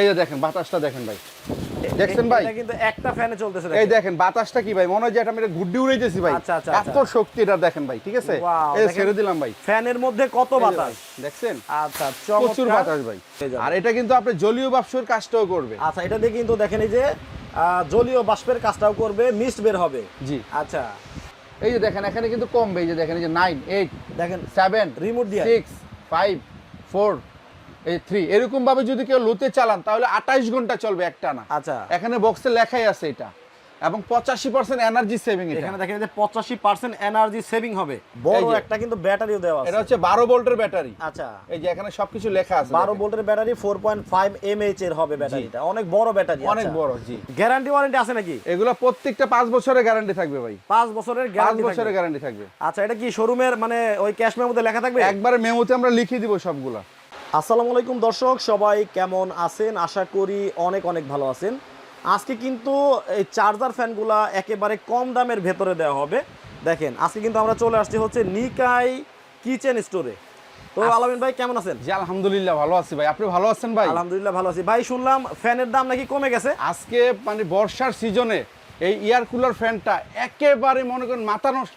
এই যে দেখেন বাতাসটা দেখেন ভাই। দেখছেন ভাই? এটা কিন্তু একটা ফ্যানে চলতেছে এই দেখেন। বাতাসটা কি ভাই? মনে হয় যে এটা আমি গুড্ডি উড়াইতেছি ভাই। আচ্ছা, আচ্ছা, এত শক্তি এটা দেখেন ভাই ঠিক আছে? এই ছেড়ে দিলাম ভাই। ফ্যানের মধ্যে কত বাতাস? দেখছেন? আচ্ছা প্রচুর। বাতাস ভাই। আর এটা কিন্তু আপনি জলীয় বাষ্পের কাজটাও করবে। আচ্ছা এটা দিয়ে কিন্তু দেখেন এই যে জলীয় বাষ্পের কাজটাও করবে মিস্ট বের হবে। জি। আচ্ছা। এই যে দেখেন এখানে কিন্তু কমবে এই যে দেখেন এই যে নাইন এইট দেখেন সেভেন রিমোট দিয়ে সিক্স ফাইভ ফোর এই থ্রি এরকম ভাবে যদি কেউ লোতে চালান তাহলে আঠাইশ ঘণ্টা চলবে একটা না আচ্ছা। এখানে বক্সে লেখাই আছে এটা। এবং পঁচাশি পার্সেন্ট এনার্জি সেভিং এখানে দেখেন যে পঁচাশি পার্সেন্ট এনার্জি সেভিং হবে। বড় একটা কিন্তু ব্যাটারিও দেওয়া এটা হচ্ছে বারো ভোল্টের ব্যাটারি। আচ্ছা। এই যে এখানে সবকিছু লেখা আছে। বারো ভোল্টের battery four point five MH এর হবে ব্যাটারিটা। অনেক বড় ব্যাটারি অনেক বড় জি। গ্যারান্টি ওয়ারেন্টি আছে নাকি? এগুলো প্রত্যেকটা পাঁচ বছরের গ্যারান্টি থাকবে ভাই। পাঁচ বছরের পাঁচ বছরের গ্যারান্টি থাকবে। আচ্ছা এটা কি শোরুমের মানে ওই ক্যাশ মেমোতে লেখা থাকবে? একবারে মেমোতে আমরা লিখে দিব সবগুলা। আসসালামু আলাইকুম দর্শক সবাই কেমন আছেন? আশা করি অনেক অনেক ভালো আছেন। আজকে কিন্তু এই চার্জার ফ্যানগুলা একেবারে কম দামের ভেতরে দেওয়া হবে। দেখেন আজকে কিন্তু আমরা চলে আসছি হচ্ছে নিকাই কিচেন স্টোরে তো আলামিন ভাই কেমন আছেন? জি আলহামদুলিল্লাহ ভালো আছি ভাই। আপনি ভালো আছেন ভাই? আলহামদুলিল্লাহ ভালো আছি। ভাই শুনলাম ফ্যানের দাম নাকি কমে গেছে? আজকে মানে বর্ষার সিজনে এই এয়ার কুলার ফ্যানটা একেবারে মনে করেন মাথা নষ্ট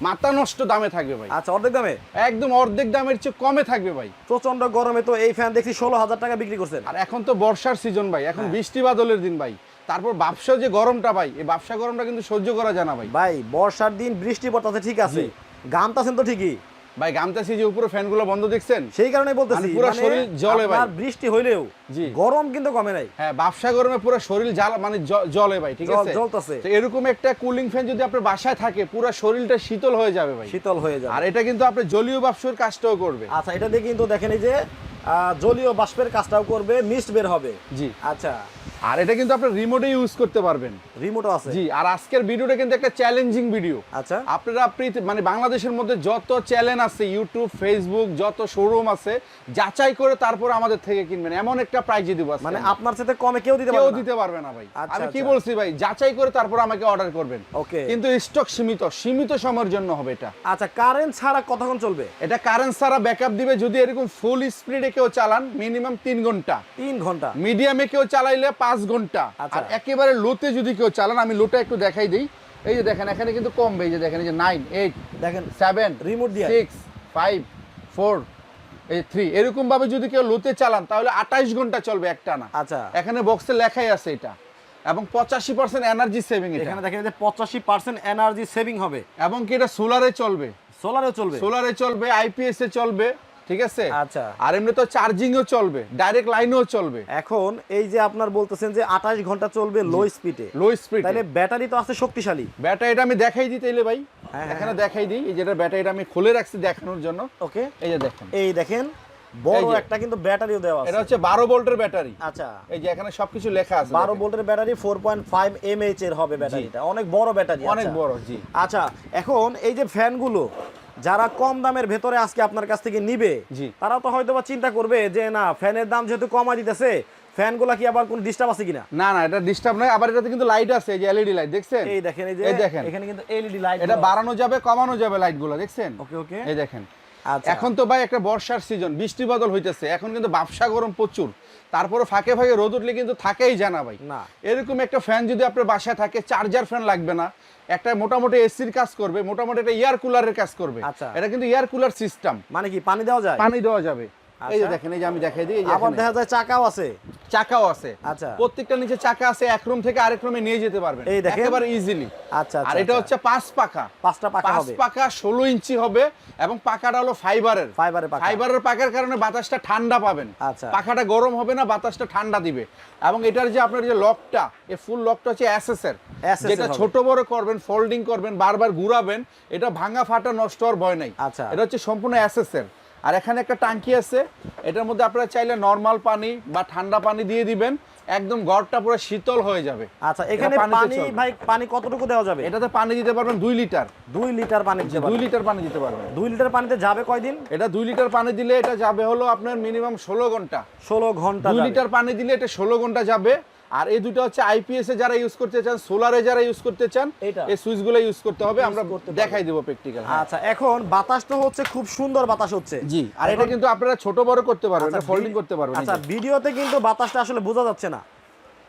মাথা নষ্ট দামে থাকবে ভাই। আচ্ছা অর্ধেক দামে? একদম অর্ধেক দামের চেয়ে কমে থাকবে ভাই। প্রচণ্ড গরমে তো এই ফ্যান দেখছি ষোলো হাজার টাকা বিক্রি করছেন। আর এখন তো বর্ষার সিজন ভাই এখন হ্যাঁ। বৃষ্টি বাদলের দিন ভাই। তারপর ব্যবসা যে গরমটা ভাই এই ব্যবসা গরমটা কিন্তু সহ্য করা যায় না ভাই। ভাই বর্ষার দিন বৃষ্টি পড়তাছে ঠিক আছে। জি। গামতাছেন তো ঠিকই। ভাই গামতাছি যে উপরে ফ্যানগুলো বন্ধ দেখছেন? সেই কারণে বলতেছি মানে পুরো মানে শরীর জ্বলে ভাই। আপনার বৃষ্টি হইলেও জি। গরম কিন্তু কমে নাই। হ্যাঁ ব্যবসা গরমে পুরো শরীর জ্বালা মানে জ্বলে ভাই ঠিক আছে? জ্বলতাছে। তো এরকম একটা কুলিং ফ্যান যদি আপনার বাসায় থাকে পুরো শরীরটা শীতল হয়ে যাবে ভাই। শীতল হয়ে যায় আর এটা কিন্তু আপনার জলীয় বাষ্পের কাজটাও করবে। আচ্ছা এটা দিয়ে কিন্তু দেখেন এই যে জলীয় বাষ্পের কাজটাও করবে মিস্ট বের হবে। জি। আচ্ছা আর এটা কিন্তু আপনার রিমোটে ইউজ করতে পারবেন। রিমোটও আছে? জি আর আজকের ভিডিওটা কিন্তু একটা চ্যালেঞ্জিং ভিডিও আচ্ছা। আপনারা মানে বাংলাদেশের মধ্যে যত চ্যানেল আছে ইউটিউব ফেসবুক যত শোরুম আছে যাচাই করে তারপর আমাদের থেকে কিনবেন। এমন একটা প্রাইজে দিব মানে আপনার সাথে কমে কেউ দিতে পারবে না? দিতে পারবে না ভাই। আচ্ছা, আমি কি আচ্ছা। বলছি ভাই যাচাই করে তারপর আমাকে অর্ডার করবেন। ওকে। কিন্তু স্টক সীমিত সীমিত সময়ের জন্য হবে এটা। আচ্ছা কারেন্ট ছাড়া কতক্ষণ চলবে? এটা কারেন্ট ছাড়া ব্যাকআপ দিবে যদি এরকম ফুল স্পিডে কেউ চালান মিনিমাম তিন ঘণ্টা। তিন ঘণ্টা। মিডিয়ামে কেউ চালাইলে পাঁচ ঘণ্টা। আচ্ছা। আর একেবারে লোতে যদি কেউ চালান আমি লোটা একটু দেখাই দিই। এই যে দেখেন এখানে কিন্তু কমবে এই যে দেখেন এই যে নাইন এইট দেখেন সেভেন রিমোট দিয়ে সিক্স ফাইভ ফোর এই থ্রি এরকম ভাবে যদি কেউ লোতে চালান তাহলে আঠাইশ ঘণ্টা চলবে একটা না আচ্ছা। এখানে বক্সে লেখাই আছে এটা। এবং পঁচাশি পার্সেন্ট এনার্জি সেভিং এখানে দেখেন যে পঁচাশি পার্সেন্ট এনার্জি সেভিং হবে। এবং কি এটা সোলারে চলবে? সোলারেও চলবে। সোলারে চলবে আইপিএস এ চলবে। ঠিক আছে? আচ্ছা। আর এমনি তো চার্জিংও চলবে ডাইরেক্ট লাইনও চলবে। এখন এই যে আপনার বলতেছেন যে আঠাশ ঘণ্টা চলবে লো স্পিডে লো স্পিড তাহলে ব্যাটারি তো আছে শক্তিশালী। ব্যাটারিটা আমি দেখাই দিই তাইলে ভাই। হ্যাঁ, এখানে দেখাই দিই এই যেটা ব্যাটারিটা আমি খুলে রাখছি দেখানোর জন্য। ওকে এই যে দেখেন। এই দেখেন বড় একটা কিন্তু ব্যাটারিও দেওয়া আছে। এটা হচ্ছে বারো ভোল্টের ব্যাটারি আচ্ছা। এই যে এখানে সবকিছু লেখা আছে বারো দেখেন। ভোল্টের battery four point five MH এর হবে ব্যাটারিটা অনেক বড় ব্যাটারি অনেক বড় জি। আচ্ছা এখন এই যে ফ্যানগুলো যারা কম দামের ভেতরে আজকে আপনার কাছ থেকে নিবে। তারা তো হয়তো বা চিন্তা করবে যে না ফ্যানের দাম যেহেতু কমা দিতেছে ফ্যানগুলা কি আবার কোনো ডিস্টার্ব আছে কিনা? না না এটা ডিস্টার্ব নয় আবার এটাতে কিন্তু লাইট আছে এই যে এলইডি লাইট দেখছেন? এই দেখেন এই যে এই দেখেন। এখানে কিন্তু এলইডি লাইট এটা বাড়ানো যাবে কমানো যাবে লাইটগুলো দেখছেন? ওকে ওকে। এই দেখেন। এখন তো ভাই একটা বর্ষার সিজন বৃষ্টি বদল হইতেছে। এখন কিন্তু ব্যবসা গরম প্রচুর। তারপরে ফাঁকে ফাঁকে রোদ উঠলে কিন্তু থাকেই জানা ভাই। না। এরকম একটা ফ্যান যদি আপনার বাসায় থাকে চার্জার ফ্যান লাগবে না। একটা মোটামুটি এসির কাজ করবে মোটামুটি একটা এয়ার কুলারের কাজ করবে। আচ্ছা। এটা কিন্তু এয়ার কুলার সিস্টেম মানে কি পানি দেওয়া যায়? পানি দেওয়া যাবে। এই যে আচ্ছা। দেখেন এই যে আমি দেখাই দিই আবার দেখা যায় চাকাও আছে। চাকাও আছে। আচ্ছা। প্রত্যেকটা নিচে চাকা আছে এক রুম থেকে আরেক রুমে নিয়ে যেতে পারবেন। এই দেখেন। একেবারে ইজিলি আচ্ছা আর আচ্ছা এটা আচ্ছা। হচ্ছে পাঁচ পাকা পাঁচটা পাকা পাঁচ পাকা ষোলো ইঞ্চি হবে এবং পাকাটা হলো ফাইবারের। ফাইবারের পাকা ফাইবারের পাকার কারণে বাতাসটা ঠান্ডা পাবেন। আচ্ছা। পাখাটা গরম হবে না বাতাসটা ঠান্ডা দিবে। এবং এটার যে আপনার যে লকটা এই ফুল লকটা হচ্ছে এসএস এর। যেটা ছোট বড় করবেন ফোল্ডিং করবেন বারবার ঘুরাবেন এটা ভাঙা ফাটা নষ্ট হওয়ার ভয় নাই। আচ্ছা। এটা হচ্ছে সম্পূর্ণ এসএস এর। আর এখানে একটা টাঙ্কি আছে। এটার মধ্যে আপনারা চাইলে নর্মাল পানি বা ঠান্ডা পানি দিয়ে দিবেন। একদম ঘরটা পুরো শীতল হয়ে যাবে। আচ্ছা এখানে পানি ভাই পানি কতটুকু দেওয়া যাবে? এটাতে পানি দিতে পারবেন দুই লিটার। দুই লিটার পানি দিতে দুই পারবেন। লিটার পানি দিতে পারবেন। দুই লিটার পানিতে যাবে কয়দিন? এটা দুই লিটার পানি দিলে এটা যাবে হলো আপনার মিনিমাম ষোলো ঘণ্টা। ষোলো ঘণ্টা দুই যাবে। লিটার পানি দিলে এটা ষোলো ঘণ্টা যাবে। আর এই দুটো হচ্ছে আইপিএস এ যারা ইউজ করতে চান সোলারে যারা ইউজ করতে চান? এই সুইচগুলো ইউজ করতে হবে আমরা দেখাই দেবো প্র্যাকটিক্যাল আচ্ছা এখন বাতাস তো হচ্ছে খুব সুন্দর বাতাস হচ্ছে জি আর এটা কিন্তু আপনারা ছোট বড় করতে পারবেন আচ্ছা, এটা ফোল্ডিং করতে পারবেন আচ্ছা। ভিডিওতে কিন্তু বাতাসটা আসলে বোঝা যাচ্ছে না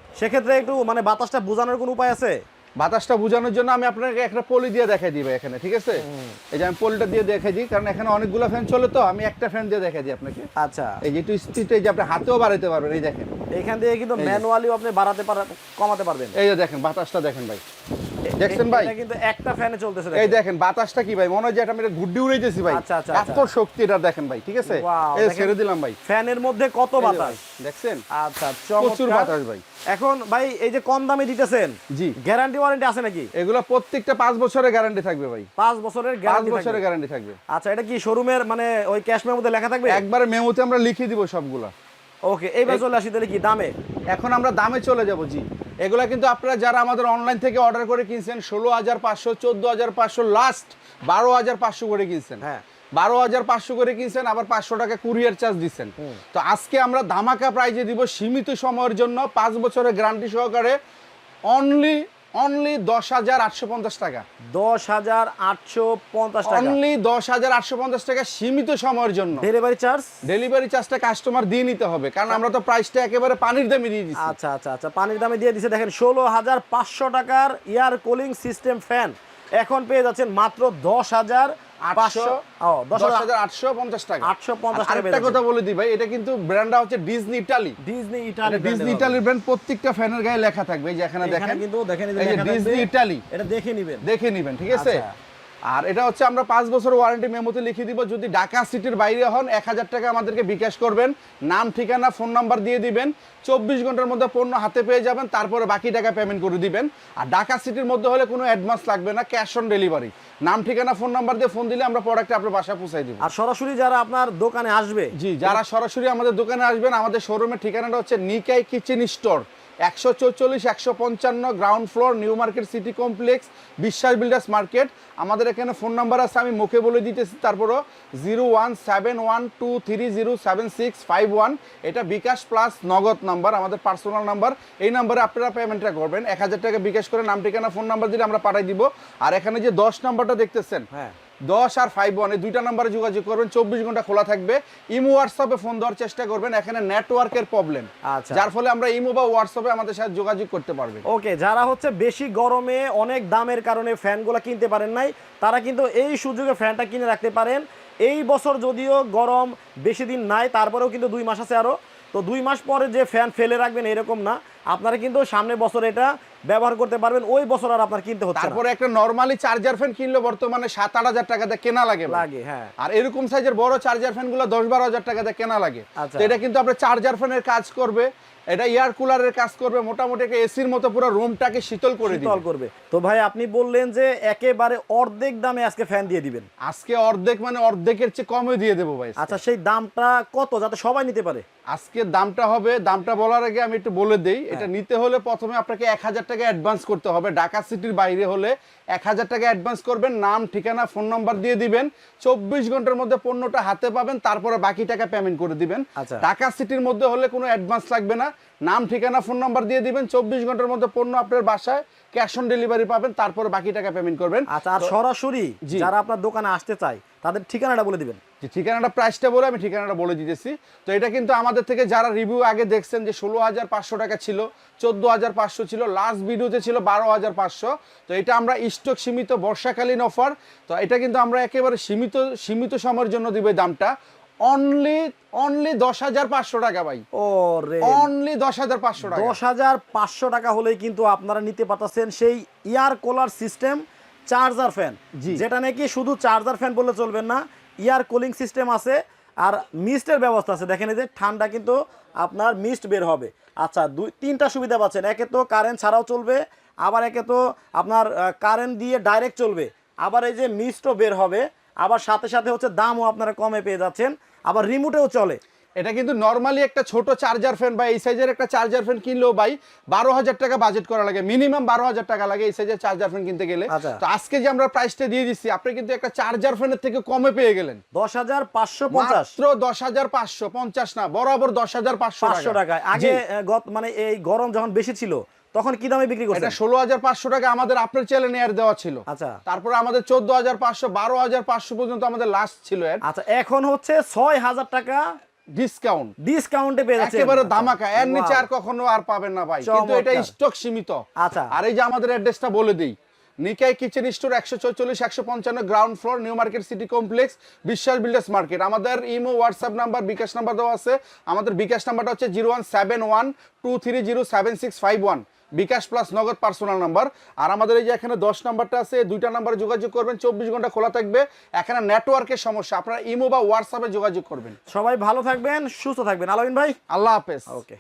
সেক্ষেত্রে একটু মানে বাতাসটা বোঝানোর কোনো উপায় আছে বাতাসটা বোঝানোর জন্য আমি আপনাকে একটা পলি দিয়ে দেখাই দিবে এখানে ঠিক আছে? এই যে আমি পলিটা দিয়ে দেখাই দিই কারণ এখানে অনেকগুলো ফ্যান চলে তো আমি একটা ফ্যান দিয়ে দেখাই দিই আপনাকে। আচ্ছা। এই যে একটু স্পিড এই যে আপনি হাতেও বাড়াইতে পারবেন এই দেখেন। এখান থেকে কিন্তু ম্যানুয়ালি। ম্যানুয়ালিও আপনি বাড়াতে পারবেন কমাতে পারবেন। এই যে দেখেন বাতাসটা দেখেন ভাই। দেখছেন ভাই? এটা কিন্তু একটা ফ্যানে চলতেছে এই দেখেন। বাতাসটা কি ভাই? মনে হয় যে এটা গুড্ডি উড়াইতেছি ভাই। আচ্ছা, আচ্ছা, এত আচ্ছা। শক্তি এটা দেখেন ভাই ঠিক আছে? এই ছেড়ে দিলাম ভাই। ফ্যানের মধ্যে কত বাতাস? দেখছেন? আচ্ছা প্রচুর বাতাস ভাই। এখন ভাই এই যে কম দামে দিতেছেন জি। গ্যারান্টি ওয়ারেন্টি আছে নাকি? এগুলো প্রত্যেকটা পাঁচ বছরের গ্যারান্টি থাকবে ভাই। পাঁচ বছরের গ্যারান্টি বছরের গ্যারান্টি থাকবে। আচ্ছা এটা কি শোরুমের মানে ওই ক্যাশমের মধ্যে লেখা থাকবে? একবারে মেমোতে আমরা লিখে দিব সবগুলা। ওকে এইবার চলে আসি তাহলে কি দামে? এখন আমরা দামে চলে যাব জি। এগুলা কিন্তু আপনারা যারা আমাদের অনলাইন থেকে অর্ডার করে কিনছেন ষোলো হাজার পাঁচশো চোদ্দ হাজার পাঁচশো লাস্ট বারো হাজার পাঁচশো করে কিনছেন। হ্যাঁ। বারো হাজার পাঁচশো করে কিনছেন আবার পাঁচশো টাকা কুরিয়ার চার্জ দিচ্ছেন। তো আজকে আমরা ধামাকা প্রাইজে দিব সীমিত সময়ের জন্য পাঁচ বছরের গ্যারান্টি সহকারে অনলি অনলি দশ হাজার আটশো পঞ্চাশ টাকা। দশ হাজার আটশো পঞ্চাশ টাকা। অনলি দশ হাজার আটশো পঞ্চাশ টাকা সীমিত সময়ের জন্য। ডেলিভারি চার্জ ডেলিভারি চার্জটা কাস্টমার দিয়ে নিতে হবে কারণ আমরা তো প্রাইসটা একেবারে পানির দামে দিয়ে দিচ্ছি আচ্ছা আচ্ছা আচ্ছা পানির দামে দিয়ে দিছে। দেখেন ষোলো হাজার পাঁচশো টাকার এয়ার কুলিং সিস্টেম ফ্যান এখন পেয়ে যাচ্ছেন মাত্র দশ হাজার পাঁচশো দশ দশ হাজার হাজার আটশো পঞ্চাশ টাকা। 850 টাকা কথা বলে দিই ভাই এটা কিন্তু ব্র্যান্ডটা হচ্ছে Disney Italy Disney Italy Disney ইটালির ব্র্যান্ড প্রত্যেকটা ফ্যানের গায়ে লেখা থাকবে এই যে এখানে এখানে দেখেন। কিন্তু দেখেন ডিজনি ইটালি এটা দেখে নিবেন। দেখে নিবেন ঠিক আছে? আচ্ছা। আর এটা হচ্ছে আমরা পাঁচ বছর ওয়ারেন্টি মেমোতে লিখে দিব যদি ঢাকা সিটির বাইরে হন এক হাজার টাকা আমাদেরকে বিকাশ করবেন। নাম ঠিকানা ফোন নাম্বার দিয়ে দিবেন। চব্বিশ ঘণ্টার মধ্যে পণ্য হাতে পেয়ে যাবেন তারপরে বাকি টাকা পেমেন্ট করে দিবেন। আর ঢাকা সিটির মধ্যে হলে কোনো অ্যাডভান্স লাগবে না ক্যাশ অন ডেলিভারি নাম ঠিকানা ফোন নাম্বার দিয়ে ফোন দিলে আমরা প্রোডাক্ট আপনার বাসায় পৌঁছাই দিব। আর সরাসরি যারা আপনার দোকানে আসবে জি যারা সরাসরি আমাদের দোকানে আসবেন আমাদের শোরুমের ঠিকানাটা হচ্ছে নিকাই কিচেন স্টোর একশো চৌচল্লিশ, একশো পঞ্চান্ন ground floor new market city complex Biswas builders market আমাদের এখানে ফোন নাম্বার আছে, আমি মুখে বলে দিতেছি, তারপরও zero one seven one two three zero seven six five one এটা বিকাশ প্লাস নগদ নাম্বার আমাদের পার্সোনাল নাম্বার এই নাম্বারে আপনারা পেমেন্টটা করবেন। এক হাজার টাকা বিকাশ করে নাম, ঠিকানা ফোন নাম্বার দিলে আমরা পাঠাই দিব। আর এখানে যে দশ নাম্বারটা দেখতেছেন হ্যাঁ। দশ আর ফাইভ ওয়ান এই দুইটা নাম্বারে যোগাযোগ করবেন চব্বিশ ঘণ্টা খোলা থাকবে। ইমো হোয়াটসঅ্যাপে ফোন দেওয়ার চেষ্টা করবেন এখানে নেটওয়ার্কের প্রবলেম আচ্ছা। যার ফলে আমরা ইমো বা হোয়াটসঅ্যাপে আমাদের সাথে যোগাযোগ করতে পারবেন ওকে যারা হচ্ছে বেশি গরমে অনেক দামের কারণে ফ্যানগুলো কিনতে পারেন নাই তারা কিন্তু এই সুযোগে ফ্যানটা কিনে রাখতে পারেন। এই বছর যদিও গরম বেশি দিন নাই তারপরেও কিন্তু দুই মাস আছে আরও তো দুই মাস পরে যে ফ্যান ফেলে রাখবেন এরকম না। আপনারা কিন্তু সামনে বছর এটা ব্যবহার করতে পারবেন ওই বছর আর আপনার কিনতে হচ্ছে তারপরে একটা নরমালি চার্জার ফ্যান কিনলে বর্তমানে সাত আট হাজার টাকা টাকাতে কেনা লাগে লাগে হ্যাঁ। আর এরকম সাইজের বড় চার্জার ফ্যানগুলো দশ বারো হাজার টাকা টাকাতে কেনা লাগে। আচ্ছা। এটা কিন্তু আপনার চার্জার ফ্যানের কাজ করবে। এটা এয়ার কুলারের কাজ করবে মোটামুটি একটা এসির মতো পুরো রুমটাকে শীতল করে দিবে। শীতল করবে। তো ভাই আপনি বললেন যে একেবারে অর্ধেক দামে আজকে ফ্যান দিয়ে দিবেন। আজকে অর্ধেক মানে অর্ধেকের চেয়ে কমে দিয়ে দেবো ভাই আচ্ছা সেই দামটা কত যাতে সবাই নিতে পারে? আজকে দামটা হবে দামটা বলার আগে আমি একটু বলে দেই এটা হ্যাঁ। নিতে হলে প্রথমে আপনাকে এক হাজার টাকা অ্যাডভান্স করতে হবে। ঢাকা সিটির বাইরে হলে এক হাজার টাকা অ্যাডভান্স করবেন নাম ঠিকানা ফোন নাম্বার দিয়ে দিবেন চব্বিশ ঘণ্টার মধ্যে পণ্যটা হাতে পাবেন তারপরে বাকি টাকা পেমেন্ট করে দিবেন আচ্ছা। ঢাকা সিটির মধ্যে হলে কোনো অ্যাডভান্স লাগবে না নাম ঠিকানা ফোন নাম্বার দিয়ে দিবেন চব্বিশ ঘণ্টার মধ্যে পণ্য আপনার বাসায় ক্যাশ অন ডেলিভারি পাবেন তারপরে বাকি টাকা পেমেন্ট করবেন। আচ্ছা আর সরাসরি যারা আপনার দোকানে আসতে চায় তাদের ঠিকানাটা বলে দিবেন। যে ঠিকানাটা প্রাইসটা বলে আমি ঠিকানাটা বলে দিতেছি। তো এটা কিন্তু আমাদের থেকে যারা রিভিউ আগে দেখছেন যে ষোলো হাজার পাঁচশো টাকা ছিল চোদ্দ হাজার পাঁচশো ছিল লাস্ট ভিডিওতে ছিল বারো হাজার পাঁচশো। তো এটা আমরা স্টক সীমিত বর্ষাকালীন অফার তো এটা কিন্তু আমরা একেবারে সীমিত সীমিত সময়ের জন্য দিব দামটা। অনলি অনলি দশ হাজার পাঁচশো টাকা ভাই। ও রে অনলি দশ হাজার পাঁচশো টাকা। দশ হাজার পাঁচশো টাকা হলেই কিন্তু আপনারা নিতে পারতেছেন সেই ear cooler system charger fan. যেটা নাকি শুধু চার্জার ফ্যান বললে চলবে না ইয়ার কুলিং সিস্টেম আছে আর মিস্টের ব্যবস্থা আছে। দেখেন এই যে ঠান্ডা কিন্তু আপনার মিস্ট বের হবে। আচ্ছা দুই তিনটা সুবিধা পাচ্ছেন। একে তো কারেন্ট ছাড়াও চলবে আবার একে তো আপনার কারেন্ট দিয়ে ডাইরেক্ট চলবে। আবার এই যে মিস্টও বের হবে আবার সাথে সাথে হচ্ছে দামও আপনারা কমে পেয়ে যাচ্ছেন। আবার রিমোটেও চলে। এটা কিন্তু নর্মালি একটা ছোট চার্জার ফ্যান বা এই সাইজের একটা চার্জার ফ্যান কিনলেও ভাই বারো হাজার টাকা বাজেট করা লাগে। মিনিমাম বারো হাজার টাকা লাগে এই সাইজের চার্জার ফ্যান কিনতে গেলে। আচ্ছা। তো আজকে যে আমরা প্রাইসটা দিয়ে দিচ্ছি আপনি কিন্তু একটা চার্জার ফ্যানের থেকে কমে পেয়ে গেলেন। দশ হাজার পাঁচশো পঞ্চাশ। দশ হাজার পাঁচশো পঞ্চাশ না বরাবর দশ হাজার পাঁচশো পাঁচশো টাকায়। আগে মানে এই গরম যখন বেশি ছিল তখন কি দামে বিক্রি করছেন? ষোলো হাজার পাঁচশো টাকা আমাদের আপনার চ্যানেলে এর দেওয়া ছিল। আচ্ছা। তারপরে আমাদের চোদ্দ হাজার পাঁচশো বারো হাজার পাঁচশো পর্যন্ত আমাদের লাস্ট ছিল এর আচ্ছা এখন হচ্ছে ছয় হাজার টাকা ডিসকাউন্ট ডিসকাউন্টে পেয়ে যাচ্ছেন। একেবারে। ধামাকা। এর নিচে আর কখনো আর পাবেন না ভাই। কিন্তু এটা স্টক সীমিত। আচ্ছা। আর এই যে আমাদের অ্যাড্রেসটা বলে দিই। নিকাই কিচেন স্টোর একশো চৌচল্লিশ একশো পঞ্চান্ন ground floor new market city complex Biswas builders market আমাদের imo WhatsApp number bKash number দেওয়া আছে। আমাদের বিকাশ নাম্বারটা হচ্ছে zero one seven one two three zero seven six five one bKash plus Nagad personal number. আর আমাদের এই যে এখানে দশ নাম্বারটা আছে দুইটা নাম্বারে যোগাযোগ করবেন চব্বিশ ঘণ্টা খোলা থাকবে। এখানে নেটওয়ার্কের সমস্যা আপনারা ইমো বা হোয়াটসঅ্যাপে যোগাযোগ করবেন। সবাই ভালো থাকবেন সুস্থ থাকবেন। আলামিন ভাই? আল্লাহ হাফেজ। ওকে।